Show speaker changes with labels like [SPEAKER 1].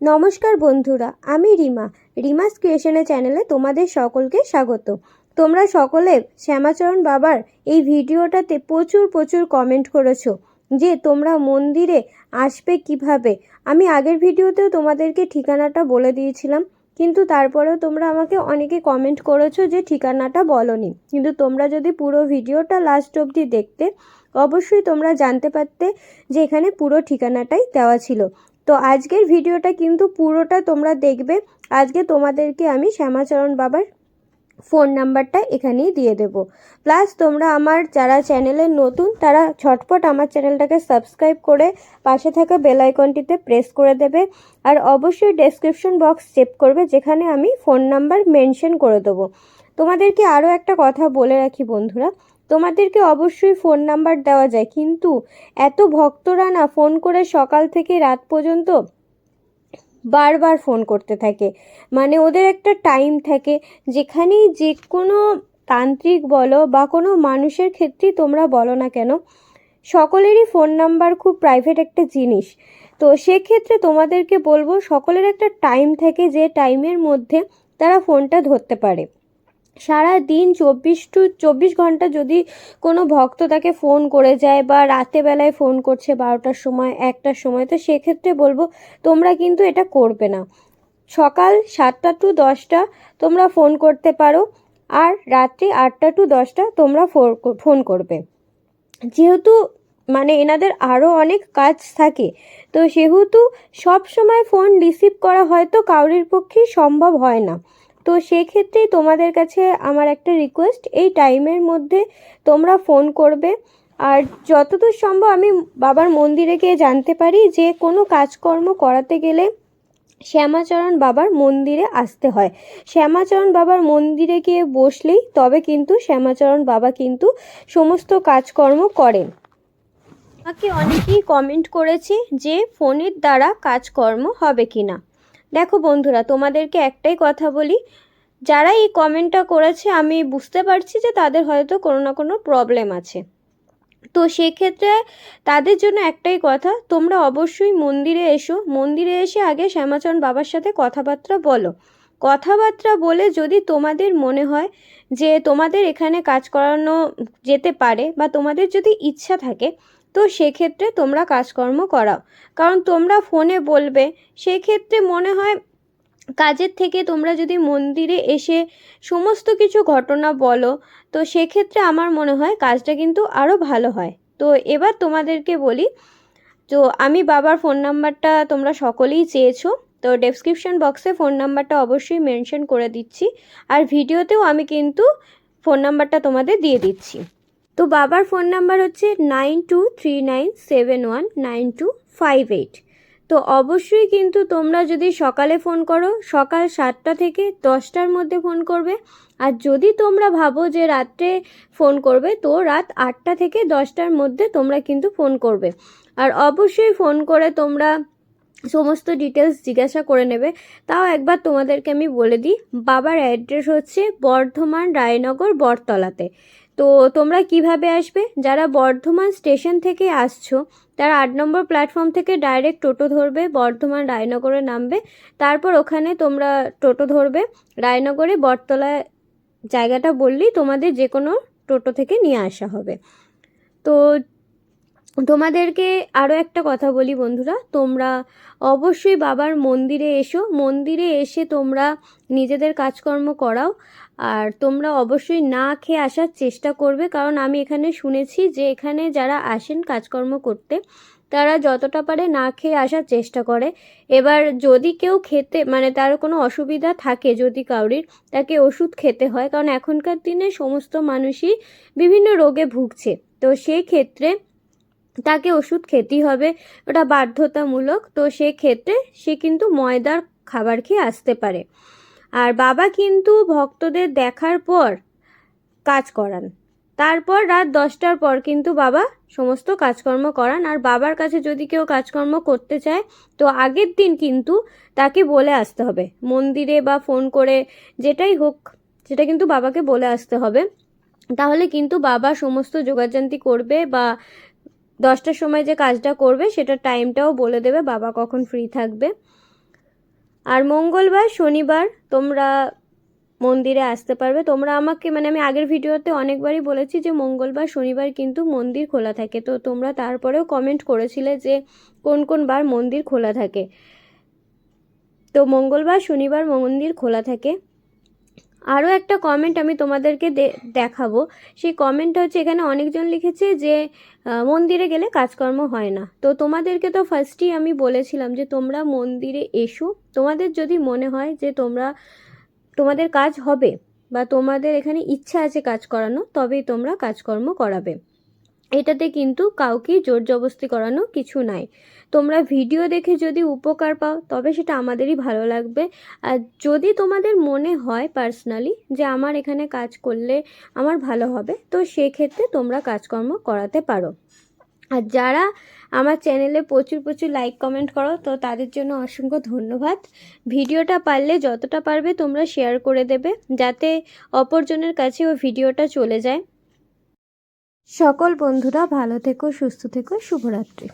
[SPEAKER 1] নমস্কার বন্ধুরা, আমি রিমা। রিমাস ক্রিয়েশনের চ্যানেলে তোমাদের সকলকে স্বাগত। তোমরা সকলে শ্যামাচরণ বাবার এই ভিডিওটাতে প্রচুর প্রচুর কমেন্ট করেছ যে তোমরা মন্দিরে আসবে কীভাবে। আমি আগের ভিডিওতেও তোমাদেরকে ঠিকানাটা বলে দিয়েছিলাম, কিন্তু তারপরেও তোমরা আমাকে অনেকে কমেন্ট করেছ যে ঠিকানাটা বলনি। কিন্তু তোমরা যদি পুরো ভিডিওটা লাস্ট অবধি দেখতে, অবশ্যই তোমরা জানতে পারতে যে এখানে পুরো ঠিকানাটাই দেওয়া ছিল। তো আজকের ভিডিওটা কিন্তু পুরোটা তোমরা দেখবে। আজকে তোমাদেরকে আমি শ্যামাচরণ বাবার ফোন নাম্বারটা এখানেই দিয়ে দেব। প্লাস তোমরা আমার যারা চ্যানেলে নতুন, তারা ছটপট আমার চ্যানেলটাকে সাবস্ক্রাইব করে পাশে থাকা বেল আইকনটিতে প্রেস করে দেবে। আর অবশ্যই ডেসক্রিপশন বক্স চেক করবে, যেখানে আমি ফোন নাম্বার মেনশন করে দেবো। তোমাদেরকে আরও একটা কথা বলে রাখি বন্ধুরা তোমাদেরকে অবশ্যই ফোন নাম্বার দেওয়া যায়। কিন্তু এত ভক্তরা না ফোন করে সকাল থেকে রাত পর্যন্ত বারবার ফোন করতে থাকে। মানে ওদের একটা টাইম থাকে যেখানেই যে কোনো তান্ত্রিক বলো বা কোনো মানুষের ক্ষেত্রেই তোমরা বলো না কেন, সকলেরই ফোন নাম্বার খুব প্রাইভেট একটা জিনিস। তো সেক্ষেত্রে তোমাদেরকে বলব, সকলের একটা টাইম থাকে যে টাইমের মধ্যে তারা ফোনটা ধরতে পারে। সারা দিন চব্বিশ টু চব্বিশ ঘণ্টা যদি কোনো ভক্ত তাকে ফোন করে যায় বা রাতে বেলায় ফোন করছে বারোটার সময়, একটার সময়, তো সেক্ষেত্রে বলব তোমরা কিন্তু এটা করবে না। সকাল সাতটা টু দশটা তোমরা ফোন করতে পারো আর রাত্রি আটটা টু দশটা তোমরা ফোন করবে। যেহেতু মানে এনাদের আরও অনেক কাজ থাকে, তো সেহেতু সব সময় ফোন রিসিভ করা হয়তো কাউরির পক্ষেই সম্ভব হয় না। তো সেক্ষেত্রেই তোমাদের কাছে আমার একটা রিকোয়েস্ট এই টাইমের মধ্যে তোমরা ফোন করবে। আর যতদূর সম্ভব আমি বাবার মন্দিরে গিয়ে জানতে পারি যে কোনো কাজকর্ম করাতে গেলে শ্যামাচরণ বাবার মন্দিরে আসতে হয়। শ্যামাচরণ বাবার মন্দিরে গিয়ে বসলেই তবে কিন্তু শ্যামাচরণ বাবা কিন্তু সমস্ত কাজকর্ম করেন। আমাকে অনেকেই কমেন্ট করেছে যে ফোনের দ্বারা কাজকর্ম হবে কি না দেখো বন্ধুরা, তোমাদেরকে একটাই কথা বলি, যারা এই কমেন্টটা করেছে, আমি বুঝতে পারছি যে তাদের হয়তো কোনো না কোনো প্রবলেম আছে। তো সেক্ষেত্রে তাদের জন্য একটাই কথা, তোমরা অবশ্যই মন্দিরে এসো। মন্দিরে এসে আগে শ্যামাচরণ বাবার সাথে কথাবার্তা বলো। কথাবার্তা বলে যদি তোমাদের মনে হয় যে তোমাদের এখানে কাজ করানো যেতে পারে বা তোমাদের যদি ইচ্ছা থাকে তো সেক্ষেত্রে তোমরা কাজকর্ম করাও। কারণ তোমরা ফোনে বলবে, সেক্ষেত্রে মনে হয় কাজের থেকে তোমরা যদি মন্দিরে এসে সমস্ত কিছু ঘটনা বলো, তো সেক্ষেত্রে আমার মনে হয় কাজটা কিন্তু আরও ভালো হয়। তো এবার তোমাদেরকে বলি, তো আমি বাবার ফোন নাম্বারটা তোমরা সকলেই চেয়েছো, তো ডেসক্রিপশন বক্সে ফোন নাম্বারটা অবশ্যই মেনশন করে দিচ্ছি, আর ভিডিওতেও আমি কিন্তু ফোন নাম্বারটা তোমাদের দিয়ে দিচ্ছি। তো বাবার ফোন নাম্বার হচ্ছে nine two three nine seven one nine two five eight. তো অবশ্যই কিন্তু তোমরা যদি সকালে ফোন করো, সকাল সাতটা থেকে দশটার মধ্যে ফোন করবে। আর যদি তোমরা ভাবো যে রাত্রে ফোন করবে, তো রাত আটটা থেকে দশটার মধ্যে তোমরা কিন্তু ফোন করবে। আর অবশ্যই ফোন করে তোমরা সমস্ত ডিটেলস জিজ্ঞাসা করে নেবে। তাও একবার তোমাদেরকে আমি বলে দিই, বাবার অ্যাড্রেস হচ্ছে বর্ধমান রায়নগর বটতলাতে। তো তোমরা কীভাবে আসবে? যারা বর্ধমান স্টেশন থেকে আসছো, তারা আট নম্বর প্ল্যাটফর্ম থেকে ডাইরেক্ট টোটো ধরবে, বর্ধমান রায়নগরে নামবে। তারপর ওখানে তোমরা টোটো ধরবে। রায়নগরে বটতলা জায়গাটা বললেই তোমাদের যে কোনো টোটো থেকে নিয়ে আসা হবে। তো তোমাদেরকে আরও একটা কথা বলি বন্ধুরা, তোমরা অবশ্যই বাবার মন্দিরে এসো। মন্দিরে এসে তোমরা নিজেদের কাজকর্ম করাও আর তোমরা অবশ্যই না খেয়ে আসার চেষ্টা করবে। কারণ আমি এখানে শুনেছি যে এখানে যারা আসেন কাজকর্ম করতে, তারা যতটা পারে না খেয়ে আসার চেষ্টা করে। এবার যদি কেউ খেতে মানে তার কোনো অসুবিধা থাকে, যদি কাউরির, তাকে ওষুধ খেতে হয়। কারণ এখনকার দিনে সমস্ত মানুষই বিভিন্ন রোগে ভুগছে। তো সেই ক্ষেত্রে তাকে ওষুধ খেতেই হবে, ওটা বাধ্যতামূলক। তো সেক্ষেত্রে সে কিন্তু ময়দার খাবার খেয়ে আসতে পারে। আর বাবা কিন্তু ভক্তদের দেখার পর কাজ করান। তারপর রাত দশটার পর কিন্তু বাবা সমস্ত কাজকর্ম করান। আর বাবার কাছে যদি কেউ কাজকর্ম করতে চায়, তো আগের দিন কিন্তু তাকে বলে আসতে হবে। মন্দিরে বা ফোন করে যেটাই হোক, সেটা কিন্তু বাবাকে বলে আসতে হবে। তাহলে কিন্তু বাবা সমস্ত যোগাযান্তি করবে বা দশটার সময় যে কাজটা করবে সেটা টাইমটাও বলে দেবে, বাবা কখন ফ্রি থাকবে। আর মঙ্গলবার, শনিবার তোমরা মন্দিরে আসতে পারবে। তোমরা আমাকে মানে আমি আগের ভিডিওতে অনেকবারই বলেছি যে মঙ্গলবার, শনিবার কিন্তু মন্দির খোলা থাকে। তো তোমরা তারপরেও কমেন্ট করেছিলে যে কোন কোন বার মন্দির খোলা থাকে। তো মঙ্গলবার, শনিবার মন্দির খোলা থাকে। আরও একটা কমেন্ট আমি তোমাদেরকে দেখাবো। সেই কমেন্টটা হচ্ছে এখানে অনেকজন লিখেছে যে মন্দিরে গেলে কাজকর্ম হয় না। তো তোমাদেরকে তো ফার্স্টই আমি বলেছিলাম যে, তোমরা মন্দিরে এসো। তোমাদের যদি মনে হয় যে, তোমরা, তোমাদের কাজ হবে বা তোমাদের এখানে ইচ্ছা আছে কাজ করানো, তবেই তোমরা কাজকর্ম করাবে। এটাতে কিন্তু কাউকে জোর জবস্তি করানো কিছু নাই। তোমরা ভিডিও দেখে যদি উপকার পাও, তবে সেটা আমাদেরই ভালো লাগবে। আর যদি তোমাদের মনে হয় পার্সোনালি যে আমার এখানে কাজ করলে আমার ভালো হবে, তো সেক্ষেত্রে তোমরা কাজকর্ম করাতে পারো। আর যারা আমার চ্যানেলে প্রচুর প্রচুর লাইক কমেন্ট করো, তো তাদের জন্য অসংখ্য ধন্যবাদ। ভিডিওটা পারলে যতটা পারবে তোমরা শেয়ার করে দেবে, যাতে অপরজনের কাছে ও ভিডিওটা চলে যায়। সকল বন্ধুরা ভালো থেকো সুস্থ থেকো শুভরাত্রি।